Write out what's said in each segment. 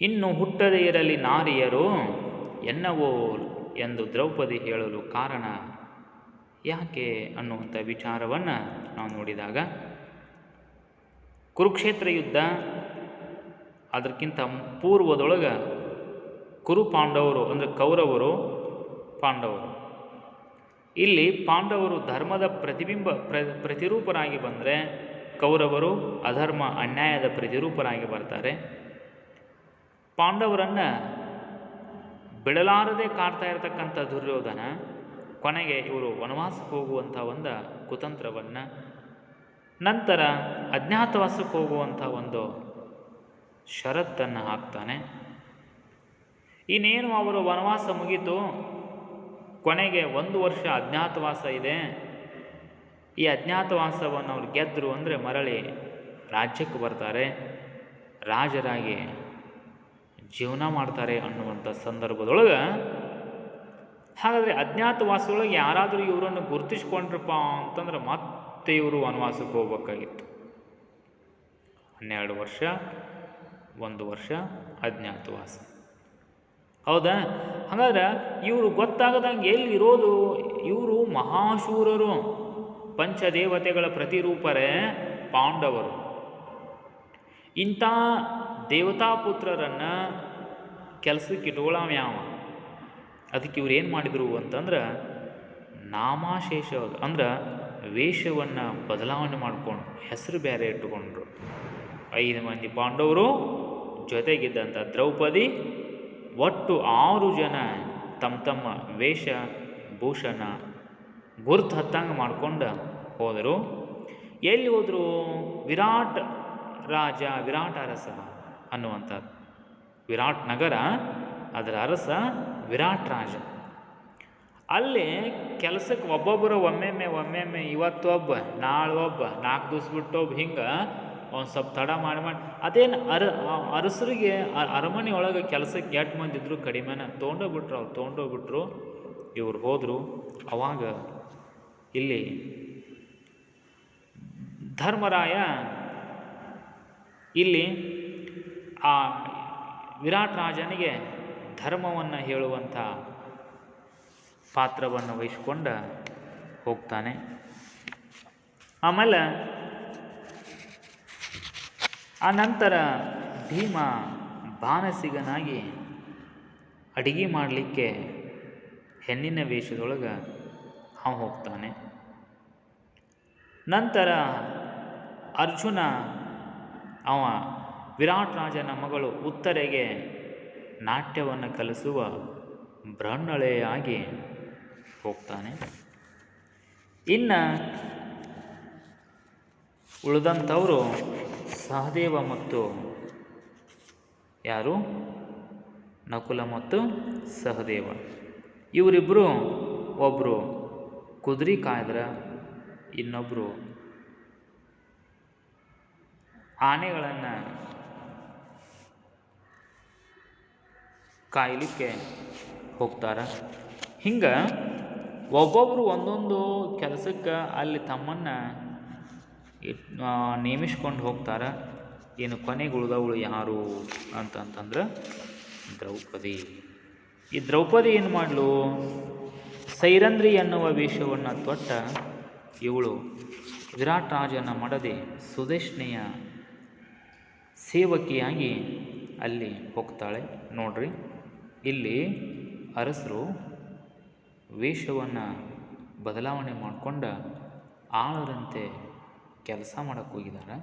ಇನ್ನು ಹುಟ್ಟದೇ ಇರಲಿ ನಾರಿಯರು, ಎನ್ನವೋ ಎಂದು ದ್ರೌಪದಿ ಹೇಳಲು ಕಾರಣ ಯಾಕೆ ಅನ್ನುವಂಥ ವಿಚಾರವನ್ನು ನಾವು ನೋಡಿದಾಗ, ಕುರುಕ್ಷೇತ್ರ ಯುದ್ಧ ಅದಕ್ಕಿಂತ ಪೂರ್ವದೊಳಗೆ ಕುರು ಪಾಂಡವರು ಅಂದರೆ ಕೌರವರು ಪಾಂಡವರು. ಇಲ್ಲಿ ಪಾಂಡವರು ಧರ್ಮದ ಪ್ರತಿಬಿಂಬ ಪ್ರ ಪ್ರತಿರೂಪರಾಗಿ ಬಂದರೆ ಕೌರವರು ಅಧರ್ಮ ಅನ್ಯಾಯದ ಪ್ರತಿರೂಪರಾಗಿ ಬರ್ತಾರೆ. ಪಾಂಡವರನ್ನು ಬಿಡಲಾರದೆ ಕಾಡ್ತಾ ಇರತಕ್ಕಂಥ ದುರ್ಯೋಧನ ಕೊನೆಗೆ ಇವರು ವನವಾಸಕ್ಕೆ ಹೋಗುವಂಥ ಒಂದು ಕುತಂತ್ರವನ್ನು ನಂತರ ಅಜ್ಞಾತವಾಸಕ್ಕೆ ಹೋಗುವಂಥ ಒಂದು ಷರತ್ತನ್ನು ಹಾಕ್ತಾನೆ. ಇನ್ನೇನು ಅವರು ವನವಾಸ ಮುಗೀತು, ಕೊನೆಗೆ ಒಂದು ವರ್ಷ ಅಜ್ಞಾತವಾಸ ಇದೆ. ಈ ಅಜ್ಞಾತವಾಸವನ್ನು ಅವ್ರು ಗೆದ್ದರು ಅಂದರೆ ಮರಳಿ ರಾಜ್ಯಕ್ಕೆ ಬರ್ತಾರೆ. ರಾಜರಾಗಿ ಜೀವನ ಮಾಡ್ತಾರೆ ಅನ್ನುವಂಥ ಸಂದರ್ಭದೊಳಗೆ, ಹಾಗಾದರೆ ಅಜ್ಞಾತವಾಸದೊಳಗೆ ಯಾರಾದರೂ ಇವರನ್ನು ಗುರುತಿಸ್ಕೊಂಡ್ರಪ್ಪ ಅಂತಂದ್ರೆ ಮತ್ತೆ ಇವರು ವನವಾಸಕ್ಕೆ ಹೋಗ್ಬೇಕಾಗಿತ್ತು. ಹನ್ನೆರಡು ವರ್ಷ, ಒಂದು ವರ್ಷ ಅಜ್ಞಾತವಾಸ. ಹೌದಾ? ಹಾಗಾದ್ರೆ ಇವರು ಗೊತ್ತಾಗದಂಗೆ ಎಲ್ಲಿರೋದು? ಇವರು ಮಹಾಶೂರರು, ಪಂಚದೇವತೆಗಳ ಪ್ರತಿರೂಪರೇ ಪಾಂಡವರು. ಇಂಥ ದೇವತಾಪುತ್ರರನ್ನು ಕೆಲಸಕ್ಕೆ ಇಟ್ಕೊಳ್ಳಾವ ಯಾವ ಅದಕ್ಕೆ ಇವ್ರು ಏನು ಮಾಡಿದರು ಅಂತಂದ್ರೆ ನಾಮಾಶೇಷ ಅಂದ್ರೆ ವೇಷವನ್ನು ಬದಲಾವಣೆ ಮಾಡಿಕೊಂಡು ಹೆಸರು ಬೇರೆ ಇಟ್ಟುಕೊಂಡ್ರು. ಐದು ಮಂದಿ ಪಾಂಡವರು ಜೊತೆಗಿದ್ದಂಥ ದ್ರೌಪದಿ ಒಟ್ಟು ಆರು ಜನ ತಮ್ಮ ತಮ್ಮ ವೇಷ ಭೂಷಣ ಗುರ್ತು ಹತ್ತಂಗೆ ಮಾಡ್ಕೊಂಡು ಹೋದರು. ಎಲ್ಲಿ ಹೋದರು ವಿರಾಟ್ ರಾಜ, ವಿರಾಟ್ ಅರಸ ಅನ್ನುವಂಥದ್ದು. ವಿರಾಟ್ ನಗರ, ಅದರ ಅರಸ ವಿರಾಟ್ ರಾಜ. ಅಲ್ಲಿ ಕೆಲಸಕ್ಕೆ ಒಬ್ಬೊಬ್ಬರು ಒಮ್ಮೆಮ್ಮೆ ಒಮ್ಮೆಮ್ಮೆ ಇವತ್ತು ಒಬ್ಬ, ನಾಳೆ ಒಬ್ಬ, ನಾಲ್ಕು ದಿವ್ಸ ಬಿಟ್ಟು ಒಬ್ಬ, ಹಿಂಗೆ ಒಂದು ಸ್ವಲ್ಪ ತಡ ಮಾಡಿ ಮಾಡಿ. ಅದೇನು ಅರ, ಅರಸರಿಗೆ ಅರಮನೆ ಒಳಗೆ ಕೆಲಸಕ್ಕೆ ಎಟ್ ಮಂದಿ ಇದ್ರು ಕಡಿಮೆನ ತೊಗೊಂಡೋಗ್ಬಿಟ್ರು ಅವ್ರು, ತೊಗೊಂಡೋಗ್ಬಿಟ್ರು. ಇವ್ರು ಹೋದರು. ಅವಾಗ ಇಲ್ಲಿ ಧರ್ಮರಾಯ ಇಲ್ಲಿ ಆ ವಿರಾಟ್ ರಾಜನಿಗೆ ಧರ್ಮವನ್ನು ಹೇಳುವಂಥ ಪಾತ್ರವನ್ನು ವಹಿಸ್ಕೊಂಡ ಹೋಗ್ತಾನೆ. ಆಮೇಲೆ ಆ ನಂತರ ಭೀಮ ಬಾನಸಿಗನಾಗಿ ಅಡಿಗೆ ಮಾಡಲಿಕ್ಕೆ ಹೆಣ್ಣಿನ ವೇಷದೊಳಗೆ ಅವ ಹೋಗ್ತಾನೆ. ನಂತರ ಅರ್ಜುನ ಅವ ವಿರಾಟ್ ರಾಜನ ಮಗಳು ಉತ್ತರೆಗೆ ನಾಟ್ಯವನ್ನು ಕಲಿಸುವ ಬ್ರಹ್ಮಳೆಯಾಗಿ ಹೋಗ್ತಾನೆ. ಇನ್ನು ಉಳಿದಂಥವರು ಸಹದೇವ ಮತ್ತು ಯಾರು? ನಕುಲ ಮತ್ತು ಸಹದೇವ. ಇವರಿಬ್ಬರು ಒಬ್ಬರು ಕುದುರೆ ಕಾಯ್ದ್ರ ಇನ್ನೊಬ್ಬರು ಆನೆಗಳನ್ನು ಕಾಯಲಿಕ್ಕೆ ಹೋಗ್ತಾರೆ. ಹಿಂಗೆ ಒಬ್ಬೊಬ್ಬರು ಒಂದೊಂದು ಕೆಲಸಕ್ಕೆ ಅಲ್ಲಿ ತಮ್ಮನ್ನು ನೇಮಿಸ್ಕೊಂಡು ಹೋಗ್ತಾರೆ. ಏನು ಕೊನೆಗೆ ಉಳಿದವಳು ಯಾರು ಅಂತಂತಂದ್ರೆ ದ್ರೌಪದಿ. ಈ ದ್ರೌಪದಿ ಏನು ಮಾಡಲು? ಸೈರಂದ್ರಿ ಎನ್ನುವ ವೇಷವನ್ನು ತೊಟ್ಟ ಇವಳು ವಿರಾಟ್ ರಾಜನ ಮಡದೆ ಸುದೇಶ್ನೆಯ ಸೇವಕಿಯಾಗಿ ಅಲ್ಲಿ ಹೋಗ್ತಾಳೆ. ನೋಡ್ರಿ. ಇಲ್ಲಿ ಅರಸರು ವೇಷವನ್ನು ಬದಲಾವಣೆ ಮಾಡಿಕೊಂಡ ಆಳರಂತೆ ಕೆಲಸ ಮಾಡಕ್ಕೆ ಹೋಗಿದ್ದಾರೆ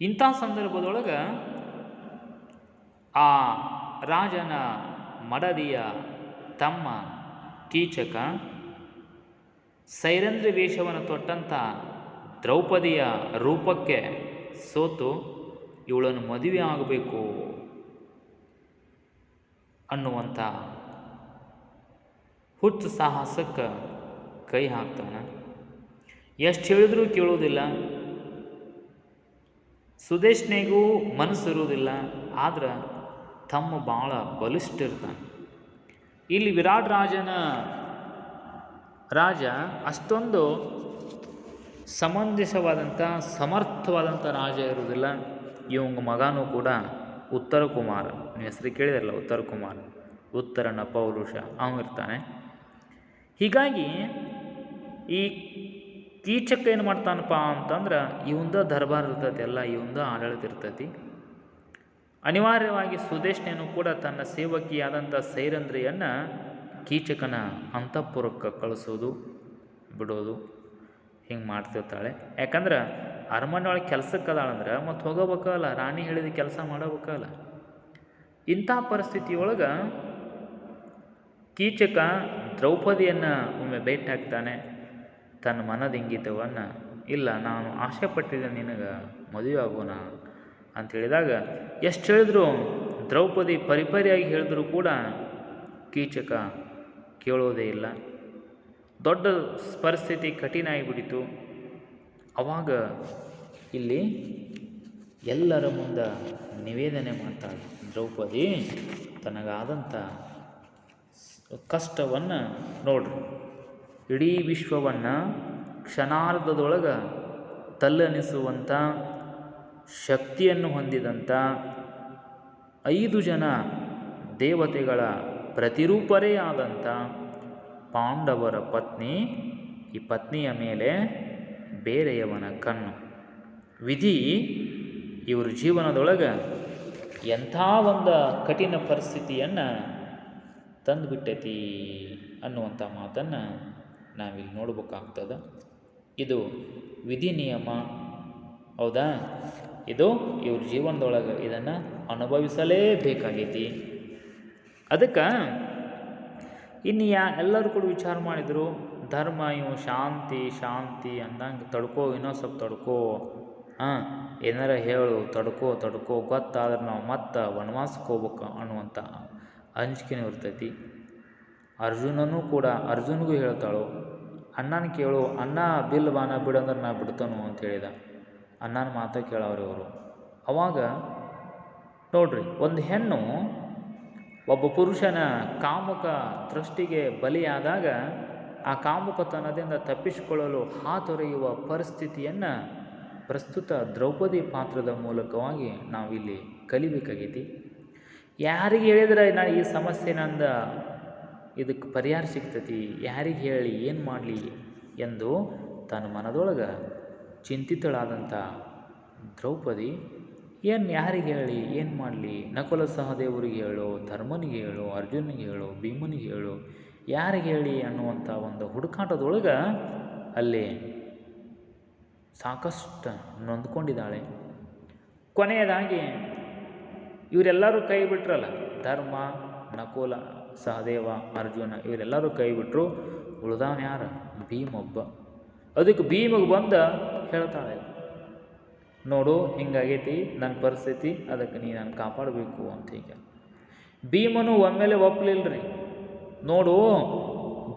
ಇಂಥ ಸಂದರ್ಭದೊಳಗೆ ಆ ರಾಜನ ಮಡದಿಯ ತಮ್ಮ ಕೀಚಕ ಸೈರಂಧ್ರಿ ವೇಷವನ್ನು ತೊಟ್ಟಂಥ ದ್ರೌಪದಿಯ ರೂಪಕ್ಕೆ ಸೋತು, ಇವಳನ್ನು ಮದುವೆ ಆಗಬೇಕು ಅನ್ನುವಂಥ ಹುಚ್ಚು ಸಾಹಸಕ್ಕೆ ಕೈ ಹಾಕ್ತಾನೆ. ಎಷ್ಟು ಹೇಳಿದ್ರೂ ಕೇಳುವುದಿಲ್ಲ. ಸುದೇಶ್ನೆಗೂ ಮನಸ್ಸು ಇರುವುದಿಲ್ಲ, ಆದ್ರೆ ತಮ್ಮ ಭಾಳ ಬಲಿಷ್ಠ ಇರ್ತಾನೆ. ಇಲ್ಲಿ ವಿರಾಟ್ ರಾಜನ ರಾಜ ಅಷ್ಟೊಂದು ಸಮಂಜಸವಾದಂಥ ಸಮರ್ಥವಾದಂಥ ರಾಜ ಇರುವುದಿಲ್ಲ. ಇವಂಗ ಮಗನೂ ಕೂಡ ಉತ್ತರ ಕುಮಾರ್ ನೀವು ಹೆಸರು ಕೇಳಿದಾರಲ್ಲ ಉತ್ತರ ಕುಮಾರ್ ಉತ್ತರನ ಪೌರುಷ. ಇರ್ತಾನೆ. ಹೀಗಾಗಿ ಈ ಕೀಚಕ ಏನು ಮಾಡ್ತಾನಪ್ಪ ಅಂತಂದ್ರೆ ಇವಂದ ದರ್ಬಾರ್ ಇರ್ತೈತಿ ಎಲ್ಲ ಇವಂದ ಆಡಳಿತ ಇರ್ತೈತಿ. ಅನಿವಾರ್ಯವಾಗಿ ಸುದೇಶ್ನೇನು ಕೂಡ ತನ್ನ ಸೇವಕಿಯಾದಂಥ ಸೈರಂದ್ರಿಯನ್ನು ಕೀಚಕನ ಅಂತಃಪುರಕ್ಕೆ ಕಳಿಸೋದು, ಬಿಡೋದು, ಹಿಂಗೆ ಮಾಡ್ತಿರ್ತಾಳೆ. ಯಾಕಂದ್ರೆ ಅರಮನೆ ಒಳಗೆ ಕೆಲಸಕ್ಕೆ ಮತ್ತು ಹೋಗಬೇಕಲ್ಲ, ರಾಣಿ ಹೇಳಿದ ಕೆಲಸ ಮಾಡಬೇಕಲ್ಲ. ಇಂಥ ಪರಿಸ್ಥಿತಿಯೊಳಗೆ ಕೀಚಕ ದ್ರೌಪದಿಯನ್ನು ಒಮ್ಮೆ ಭೇಟಿ ಹಾಕ್ತಾನೆ ತನ್ನ ಮನದ ಇಂಗಿತವನ್ನು, ಇಲ್ಲ, ನಾನು ಆಸೆ ಪಟ್ಟಿದ್ದೆ ನಿನಗೆ, ಮದುವೆ ಆಗೋಣ ಅಂತ ಹೇಳಿದಾಗ, ಎಷ್ಟು ಹೇಳಿದ್ರು, ದ್ರೌಪದಿ ಪರಿಪರಿಯಾಗಿ ಹೇಳಿದ್ರು ಕೂಡ ಕೀಚಕ ಕೇಳೋದೇ ಇಲ್ಲ. ದೊಡ್ಡ ಪರಿಸ್ಥಿತಿ ಕಠಿಣ ಆಗಿಬಿಡಿತು ಅವಾಗ ಇಲ್ಲಿ ಎಲ್ಲರ ಮುಂದೆ ನಿವೇದನೆ ಮಾಡ್ತಾಳೆ ದ್ರೌಪದಿ ತನಗಾದಂಥ ಕಷ್ಟವನ್ನು ನೋಡ್ರಿ. ಇಡೀ ವಿಶ್ವವನ್ನು ಕ್ಷಣಾರ್ಧದೊಳಗೆ ತಲ್ಲನಿಸುವಂಥ ಶಕ್ತಿಯನ್ನು ಹೊಂದಿದಂಥ ಐದು ಜನ ದೇವತೆಗಳ ಪ್ರತಿರೂಪರೇ ಆದಂಥ ಪಾಂಡವರ ಪತ್ನಿ, ಈ ಪತ್ನಿಯ ಮೇಲೆ ಬೇರೆಯವನ ಕಣ್ಣು. ವಿಧಿ ಇವ್ರ ಜೀವನದೊಳಗೆ ಎಂಥ ಒಂದು ಕಠಿಣ ಪರಿಸ್ಥಿತಿಯನ್ನು ತಂದುಬಿಟ್ಟೈತಿ ಅನ್ನುವಂಥ ಮಾತನ್ನು ನಾವಿಲ್ಲಿ ನೋಡ್ಬೇಕಾಗ್ತದೆ. ಇದು ವಿಧಿ ನಿಯಮ. ಹೌದಾ? ಇದು ಇವ್ರ ಜೀವನದೊಳಗೆ ಇದನ್ನು ಅನುಭವಿಸಲೇಬೇಕಾಗೈತಿ. ಅದಕ್ಕೆ ಇನ್ನು ಯಾ ಎಲ್ಲರೂ ಕೂಡ ವಿಚಾರ ಮಾಡಿದರು ಧರ್ಮ ಇವು ಶಾಂತಿ ಶಾಂತಿ ಅಂದಂಗೆ ತಡ್ಕೋ, ಇನ್ನೊಂದು ಸ್ವಲ್ಪ ತಡ್ಕೋ. ಹಾಂ, ಏನಾರ ಹೇಳು, ತಡ್ಕೋ ತಡ್ಕೋ, ಗೊತ್ತಾದ್ರೆ ನಾವು ಮತ್ತೆ ವನವಾಸಕ್ಕೆ ಹೋಗ್ಬೇಕು ಅನ್ನುವಂಥ ಅಂಜಿಕೆನೂ ಇರ್ತೈತಿ. ಅರ್ಜುನನೂ ಕೂಡ, ಅರ್ಜುನ್ಗೂ ಹೇಳ್ತಾಳು, ಅಣ್ಣನ ಕೇಳು, ಅಣ್ಣ ಬಿಲ್ ಬಾನ ಬಿಡಂದ್ರೆ ನಾ ಬಿಡ್ತಾನು ಅಂತ ಹೇಳಿದ. ಅಣ್ಣನ ಮಾತು ಕೇಳವ್ರಿ ಅವರು ಅವಾಗ ನೋಡ್ರಿ, ಒಂದು ಹೆಣ್ಣು ಒಬ್ಬ ಪುರುಷನ ಕಾಮುಕ ದೃಷ್ಟಿಗೆ ಬಲಿಯಾದಾಗ ಆ ಕಾಮುಕತನದಿಂದ ತಪ್ಪಿಸಿಕೊಳ್ಳಲು ಹಾತೊರೆಯುವ ಪರಿಸ್ಥಿತಿಯನ್ನು ಪ್ರಸ್ತುತ ದ್ರೌಪದಿ ಪಾತ್ರದ ಮೂಲಕವಾಗಿ ನಾವಿಲ್ಲಿ ಕಲಿಬೇಕಾಗೈತಿ. ಯಾರಿಗೆ ಹೇಳಿದ್ರೆ ನಾನು ಈ ಸಮಸ್ಯೆನಂದ ಇದಕ್ಕೆ ಪರಿಹಾರ ಸಿಗ್ತತಿ, ಯಾರಿಗೆ ಹೇಳಿ ಏನು ಮಾಡಲಿ ಎಂದು ತನ್ನ ಮನದೊಳಗೆ ಚಿಂತಿತಳಾದಂಥ ದ್ರೌಪದಿ, ಏನು ಯಾರಿಗೆ ಹೇಳಿ ಏನು ಮಾಡಲಿ? ನಕುಲ ಸಹದೇವರಿಗೆ ಹೇಳು, ಧರ್ಮನಿಗೆ ಹೇಳು, ಅರ್ಜುನಿಗೆ ಹೇಳು, ಭೀಮನಿಗೆ ಹೇಳು ಯಾರಿಗೆ ಹೇಳಿ ಅನ್ನುವಂಥ ಒಂದು ಹುಡುಕಾಟದೊಳಗೆ ಅಲ್ಲಿ ಸಾಕಷ್ಟು ನೊಂದ್ಕೊಂಡಿದ್ದಾಳೆ. ಕೊನೆಯದಾಗಿ ಇವರೆಲ್ಲರೂ ಕೈ ಬಿಟ್ರಲ್ಲ, ಧರ್ಮ, ನಕುಲ, ಸಹದೇವ, ಅರ್ಜುನ, ಇವರೆಲ್ಲರೂ ಕೈ ಬಿಟ್ಟರು ಉಳ್ದವನು ಯಾರು? ಭೀಮೊಬ್ಬ. ಅದಕ್ಕೆ ಭೀಮಗೆ ಬಂದ ಹೇಳ್ತಾಳೆ, ನೋಡು, ಹಿಂಗಾಗೈತಿ ನನ್ನ ಪರಿಸ್ಥಿತಿ, ಅದಕ್ಕೆ ನಾನು ಕಾಪಾಡಬೇಕು ಅಂತ ಈಗ ಭೀಮನು ಒಮ್ಮೆಲೆ ಒಪ್ಪಲಿಲ್ರಿ ನೋಡು,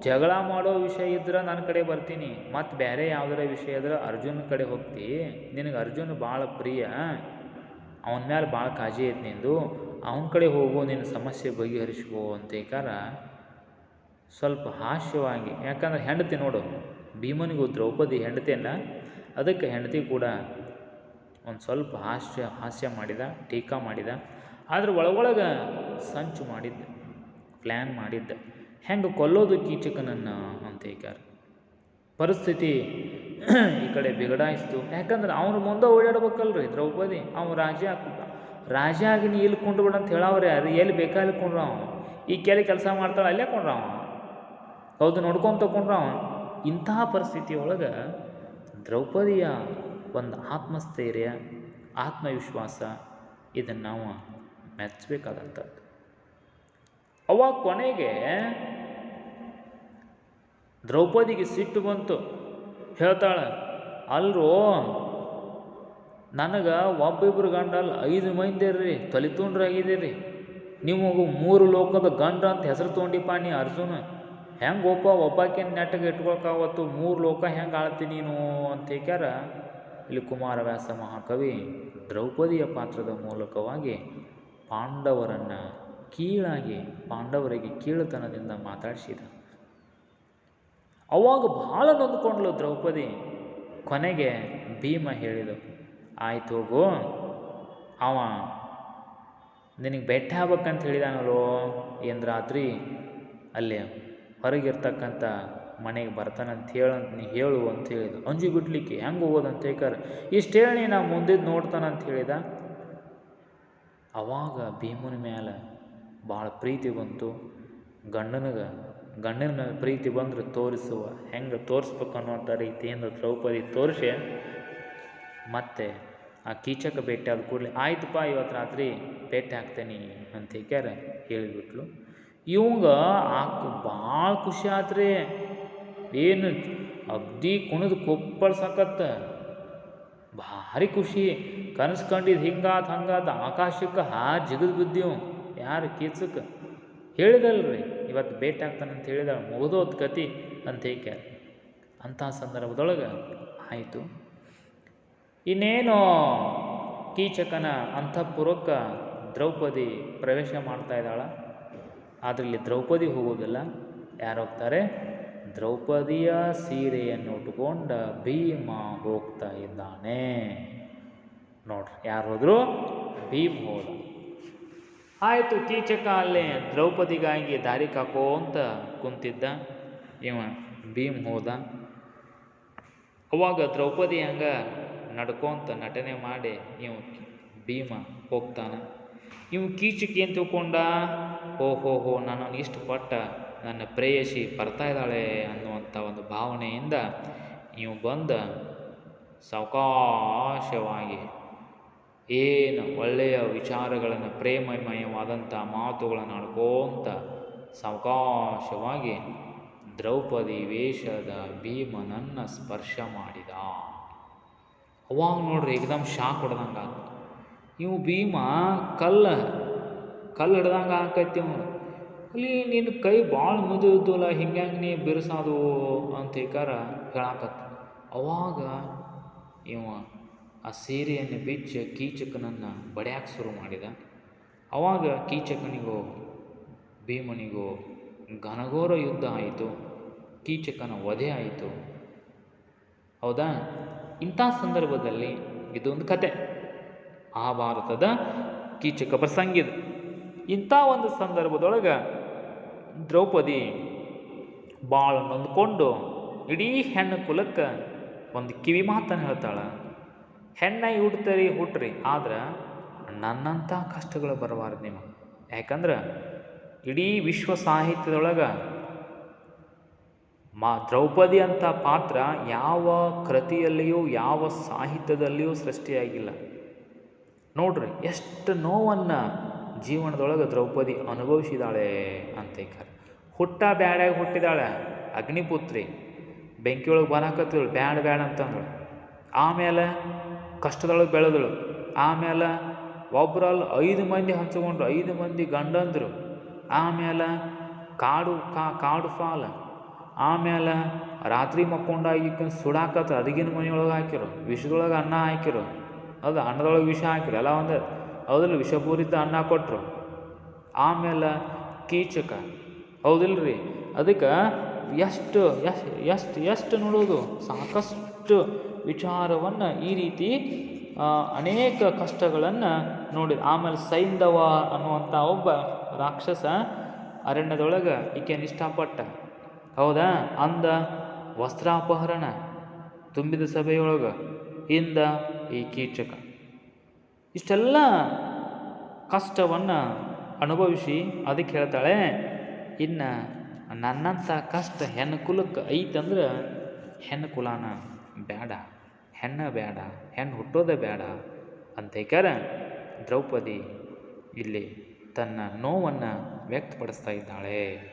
ಜಗಳ ಮಾಡೋ ವಿಷಯ ಇದ್ರೆ ನನ್ನ ಕಡೆ ಬರ್ತೀನಿ, ಮತ್ತು ಬೇರೆ ಯಾವುದರ ವಿಷಯ ಇದ್ರೆ ಅರ್ಜುನ ಕಡೆ ಹೋಗ್ತಿ. ನಿನಗೆ ಅರ್ಜುನ್ ಭಾಳ ಪ್ರಿಯ, ಅವನ ಮೇಲೆ ಭಾಳ ಕಾಜಿ ಐತೆ ನಿಂದು, ಅವನ ಕಡೆ ಹೋಗು ನಿನ್ನ ಸಮಸ್ಯೆ ಬಗೆಹರಿಸ್ಕೋ ಅಂತ ಏಕಾರ ಸ್ವಲ್ಪ ಹಾಸ್ಯವಾಗಿ, ಯಾಕಂದ್ರೆ ಹೆಂಡತಿ ನೋಡು, ಭೀಮನಿಗೂ ದ್ರೌಪದಿ ಹೆಂಡತಿಯನ್ನ ಅದಕ್ಕೆ ಹೆಂಡತಿ ಕೂಡ ಒಂದು ಸ್ವಲ್ಪ ಹಾಸ್ಯ ಹಾಸ್ಯ ಮಾಡಿದ, ಟೀಕಾ ಮಾಡಿದ, ಆದ್ರೆ ಒಳಗೊಳಗೆ ಸಂಚು ಮಾಡಿದ್ದ. ಪ್ಲ್ಯಾನ್ ಮಾಡಿದ್ದ. ಹೆಂಗೆ ಕೊಲ್ಲೋದು ಕೀಚಕನನ್ನು ಅಂತ ಹೇಳ್ಯಾರ ಪರಿಸ್ಥಿತಿ ಈ ಕಡೆ ಬಿಗಡಾಯಿಸ್ತು. ಯಾಕಂದ್ರೆ ಅವ್ರ ಮುಂದೆ ಓಡಾಡ್ಬೇಕಲ್ರಿ ದ್ರೌಪದಿ. ಅವ್ನು ರಾಜ ಹಾಕ್ಬಿಟ್ಟ ರಾಜ ಆಗಿ ನೀ ಇಲ್ಲಿ ಕೊಂಡು ಬಿಡ ಅಂತ ಹೇಳವ್ರೆ. ಅದು ಎಲ್ಲಿ ಬೇಕಾ ಅಲ್ಲಿ ಕೊಂಡ್ರ ಈ ಕೆಲ ಕೆಲಸ ಮಾಡ್ತಾಳೆ ಅಲ್ಲೇ ಕೊಂಡ್ರ ಹೌದು ನೋಡ್ಕೊಂತ ಕೊಂಡ್ರ ಅವ ಇಂತಹ ಪರಿಸ್ಥಿತಿ ಒಳಗೆ ದ್ರೌಪದಿಯ ಒಂದು ಆತ್ಮಸ್ಥೈರ್ಯ, ಆತ್ಮವಿಶ್ವಾಸ ಇದನ್ನು ನಾವು ಮೆಚ್ಚಬೇಕಾದಂಥದ್ದು ಅವಾಗ ಕೊನೆಗೆ ದ್ರೌಪದಿಗೆ ಸಿಟ್ಟು ಬಂತು. ಹೇಳ್ತಾಳೆ, ಅಲ್ರೋ, ನನಗೆ ಒಬ್ಬಿಬ್ರು ಗಂಡಲ್ಲ ಐದು ಮಂದಿ ರೀ ತಲಿತುಂಡ್ರಾಗಿದ್ದೀರಿ ನಿಮಗೂ ಮೂರು ಲೋಕದ ಗಂಡ ಅಂತ ಹೆಸರು ತೊಗೊಂಡಿಪ್ಪ ನೀ ಅರ್ಜುನ. ಹೆಂಗೆ ಒಪ್ಪ ಒಬ್ಬಾಕೆ ನೆಟ್ಟಗೆ ಇಟ್ಕೊಳಕಾವತ್ತು ಮೂರು ಲೋಕ ಹೆಂಗೆ ಆಳ್ತಿ ನೀನು? ಅಂತ ಹೇಳ್ಯಾರ ಇಲ್ಲಿ ಕುಮಾರವ್ಯಾಸ ಮಹಾಕವಿ ದ್ರೌಪದಿಯ ಪಾತ್ರದ ಮೂಲಕವಾಗಿ ಪಾಂಡವರನ್ನು ಕೀಳಾಗಿ ಪಾಂಡವರಿಗೆ ಕೀಳುತನದಿಂದ ಮಾತಾಡಿಸಿದ. ಅವಾಗ ಬಹಳ ನೊಂದ್ಕೊಂಡ್ಲು ದ್ರೌಪದಿ. ಕೊನೆಗೆ ಭೀಮ ಹೇಳಿದ, ಆಯ್ತು ಹೋಗು. ಅವ ನಿನಗೆ ಬೆಟ್ಟ ಆಗ್ಬೇಕಂತ ಹೇಳಿದಾನಲ್ಲೋ ಏನು ರಾತ್ರಿ? ಅಲ್ಲಿ ಹೊರಗಿರ್ತಕ್ಕಂಥ ಮನೆಗೆ ಬರ್ತಾನಂತ ಹೇಳಂತ ನೀ ಹೇಳು ಅಂತ ಹೇಳಿದ. ಅಂಜು ಬಿಡ್ಲಿಕ್ಕೆ ಹೆಂಗೆ ಹೋಗೋದಂತ ಹೇಳ್ಕಾರ. ಇಷ್ಟು ಹೇಳಿ ನಾ ಮುಂದಿದ್ದು ನೋಡ್ತಾನಂತ ಹೇಳಿದ. ಅವಾಗ ಭೀಮನ ಮೇಲೆ ಭಾಳ ಪ್ರೀತಿ ಬಂತು. ಗಂಡನಿಗೆ, ಗಂಡನ ಪ್ರೀತಿ ಬಂದ್ರೆ ತೋರಿಸುವ, ಹೆಂಗೆ ತೋರಿಸ್ಬೇಕು ಅನ್ನುವಂಥ ರೀತಿಯಿಂದ ದ್ರೌಪದಿ ತೋರಿಸಿ, ಮತ್ತೆ ಆ ಕೀಚಕ ಭೇಟಿ ಆದ ಕೂಡಲೇ ಆಯ್ತಪ್ಪ ಇವತ್ತು ರಾತ್ರಿ ಭೇಟಿ ಆಗ್ತೇನೆ ಅಂತ ಹೇಳ್ಯಾರ ಹೇಳಿಬಿಟ್ಲು. ಇವಂಗ ಆಕ ಭಾಳ ಖುಷಿ ಆತ್ರಿ. ಏನು ಅಗ್ದಿ ಕುಣಿದು ಕೊಪ್ಪಳ್ಸಕತ್ತ ಭಾರಿ ಖುಷಿ. ಕನಸು ಕಂಡಿದ್ದು ಹಿಂಗಾತ ಹಂಗಾತ ಆಕಾಶಕ್ಕೆ ಹಾ ಜಿಗಿದು ಬಿದ್ದೀವು. ಯಾರು ಕೀಚಕ ಹೇಳಿದಲ್ರಿ, ಇವತ್ತು ಭೇಟಿ ಆಗ್ತಾನಂತ ಹೇಳಿದ ಮುಗಿದೋದ್ ಕತಿ ಅಂತ ಹೇಗೆ ಅಂಥ ಸಂದರ್ಭದೊಳಗೆ ಆಯಿತು. ಇನ್ನೇನು ಕೀಚಕನ ಅಂತಃಪುರಕ್ಕೆ ದ್ರೌಪದಿ ಪ್ರವೇಶ ಮಾಡ್ತಾ ಇದ್ದಾಳ. ಆದರೆ ಇಲ್ಲಿ ದ್ರೌಪದಿ ಹೋಗೋದಿಲ್ಲ. ಯಾರು ಹೋಗ್ತಾರೆ? ದ್ರೌಪದಿಯ ಸೀರೆಯನ್ನು ಉಟ್ಕೊಂಡ ಭೀಮ ಹೋಗ್ತಾ ಇದ್ದಾನೆ. ನೋಡ್ರಿ, ಯಾರು ಹೋದ್ರು? ಭೀಮ್ ಹೋದ. ಆಯಿತು ಕೀಚಕ ಅಲ್ಲೇ ದ್ರೌಪದಿಗಾಗಿ ದಾರಿ ಕಾಕೋಂತ ಕುಂತಿದ್ದ ಇವ ಭೀಮ್ ಹೋದ. ಅವಾಗ ದ್ರೌಪದಿ ಹಂಗ ನಡ್ಕೊಂತ ನಟನೆ ಮಾಡಿ ಇವ ಭೀಮ ಹೋಗ್ತಾನೆ. ಇವ ಕೀಚಕ ಏನು ತಿಳ್ಕೊಂಡ, ಹೋ ಹೋ ಹೋ, ನನ್ನನ್ನು ಇಷ್ಟಪಟ್ಟ ನನ್ನ ಪ್ರೇಯಸಿ ಬರ್ತಾ ಇದ್ದಾಳೆ ಅನ್ನುವಂಥ ಒಂದು ಭಾವನೆಯಿಂದ ಇವು ಬಂದ ಸಾವಕಾಶವಾಗಿ ಏನು ಒಳ್ಳೆಯ ವಿಚಾರಗಳನ್ನು ಪ್ರೇಮಮಯವಾದಂಥ ಮಾತುಗಳನ್ನು ಆಡ್ಕೋಂತ ಸಾವಕಾಶವಾಗಿ ದ್ರೌಪದಿ ವೇಷದ ಭೀಮನನ್ನು ಸ್ಪರ್ಶ ಮಾಡಿದ. ಅವಾಗ ನೋಡ್ರಿ ಏಕದಮ್ ಶಾಕ್ ಹೊಡೆದಂಗೆ ಆತ. ಇವು ಭೀಮ ಕಲ್ಲ, ಕಲ್ಲು ಹಿಡ್ದಂಗೆ ಆಕೈತಿ ಅವನು ಅಲ್ಲಿ ನಿನ್ನ ಕೈ ಭಾಳ ಮುದಿದ್ದಲ್ಲ ಇದ್ದಲ್ಲ ಹಿಂಗೆ ನೀ ಬಿರುಸಾದು ಅಂತ ಹೇಳ್ಕಾರ ಹೇಳಾಕತ್ತ ಅವಾಗ ಇವ ಆ ಸೀರೆಯನ್ನು ಬಿಚ್ಚಿ ಕೀಚಕನನ್ನು ಬಡ್ಯಾಕೆ ಶುರು ಮಾಡಿದ. ಅವಾಗ ಕೀಚಕನಿಗೋ, ಭೀಮನಿಗೋ ಘನಘೋರ ಯುದ್ಧ ಆಯಿತು. ಕೀಚಕನ ವಧೆ ಆಯಿತು. ಹೌದಾ? ಇಂಥ ಸಂದರ್ಭದಲ್ಲಿ ಇದೊಂದು ಕತೆ. ಆ ಭಾರತದ ಕೀಚಕ ಪ್ರಸಂಗಿದು ಇಂಥ ಒಂದು ಸಂದರ್ಭದೊಳಗೆ ದ್ರೌಪದಿ ಭಾಳ ನೊಂದ್ಕೊಂಡು ಇಡೀ ಹೆಣ್ಣು ಕುಲಕ್ಕೆ ಒಂದು ಕಿವಿ ಮಾತನ್ನು ಹೇಳ್ತಾಳೆ. ಹೆಣ್ಣಾಗಿ ಹುಡ್ತರಿ ಹುಟ್ಟ್ರಿ ಆದ್ರೆ ನನ್ನಂಥ ಕಷ್ಟಗಳು ಬರಬಾರ್ದು ನೀವು ಯಾಕಂದ್ರೆ ಇಡೀ ವಿಶ್ವ ಸಾಹಿತ್ಯದೊಳಗೆ ಮಾ ದ್ರೌಪದಿ ಅಂತ ಪಾತ್ರ ಯಾವ ಕೃತಿಯಲ್ಲಿಯೂ, ಯಾವ ಸಾಹಿತ್ಯದಲ್ಲಿಯೂ ಸೃಷ್ಟಿಯಾಗಿಲ್ಲ. ನೋಡ್ರಿ, ಎಷ್ಟು ನೋವನ್ನು ಜೀವನದೊಳಗೆ ದ್ರೌಪದಿ ಅನುಭವಿಸಿದಾಳೆ ಅಂತ ಹುಟ್ಟ ಬ್ಯಾಡ್ಯಾಗ ಹುಟ್ಟಿದಾಳೆ ಅಗ್ನಿಪುತ್ರಿ. ಬೆಂಕಿಯೊಳಗೆ ಬರಾಕತ್ತಿದಳು, ಬ್ಯಾಡ ಬ್ಯಾಡ ಅಂತಂದಳು. ಆಮೇಲೆ ಕಷ್ಟದೊಳಗೆ ಬೆಳೆದಳು. ಆಮೇಲೆ ಒಬ್ರಲ್ಲಿ ಐದು ಮಂದಿ ಹಂಚ್ಕೊಂಡ್ರು, ಐದು ಮಂದಿ ಗಂಡಂದರು. ಆಮೇಲೆ ಕಾಡು ಕಾ, ಕಾಡು ಫಾಲ. ಆಮೇಲೆ ರಾತ್ರಿ ಮಕ್ಕೊಂಡಾಗಿ ಸುಡಾಕತ್ತ ಅದಿಗಿನ ಮನೆಯೊಳಗೆ ಹಾಕಿರು, ವಿಷದೊಳಗೆ ಅನ್ನ ಹಾಕಿರು. ಅದು ಅನ್ನದೊಳಗೆ ವಿಷ ಹಾಕಿರು, ಎಲ್ಲ ಒಂದು. ಹೌದಿಲ್ಲ ವಿಷಪೂರಿತ ಅನ್ನ ಕೊಟ್ಟರು ಆಮೇಲೆ ಕೀಚಕ. ಹೌದಿಲ್ರಿ? ಅದಕ್ಕೆ ಎಷ್ಟು ಎಷ್ಟು ಎಷ್ಟು ಎಷ್ಟು ನೋಡೋದು? ಸಾಕಷ್ಟು ವಿಚಾರವನ್ನು ಈ ರೀತಿ ಅನೇಕ ಕಷ್ಟಗಳನ್ನು ನೋಡಿದ. ಆಮೇಲೆ ಸೈಂಧವ ಅನ್ನುವಂಥ ಒಬ್ಬ ರಾಕ್ಷಸ ಅರಣ್ಯದೊಳಗೆ ಈಕೆಯನ್ನು ಇಷ್ಟಪಟ್ಟ ಹೌದಾ? ಅಂದ ವಸ್ತ್ರಾಪಹರಣ ತುಂಬಿದ ಸಭೆಯೊಳಗೆ ಇಂದ ಈ ಕೀಚಕ. ಇಷ್ಟೆಲ್ಲ ಕಷ್ಟವನ್ನು ಅನುಭವಿಸಿ ಅದಕ್ಕೆ ಹೇಳ್ತಾಳೆ, ಇನ್ನು ನನ್ನಂಥ ಕಷ್ಟ ಹೆಣ್ಣು ಕುಲಕ್ಕೆ ಐತಂದ್ರೆ ಹೆಣ್ಣು ಕುಲಾನ ಬೇಡ ಹೆಣ್ಣು ಬೇಡ ಹೆಣ್ಣು ಹುಟ್ಟೋದೆ ಬೇಡ ಅಂತ ಹೇಳ್ಕಾರ ದ್ರೌಪದಿ. ಇಲ್ಲಿ ತನ್ನ ನೋವನ್ನು ವ್ಯಕ್ತಪಡಿಸ್ತಾ ಇದ್ದಾಳೆ.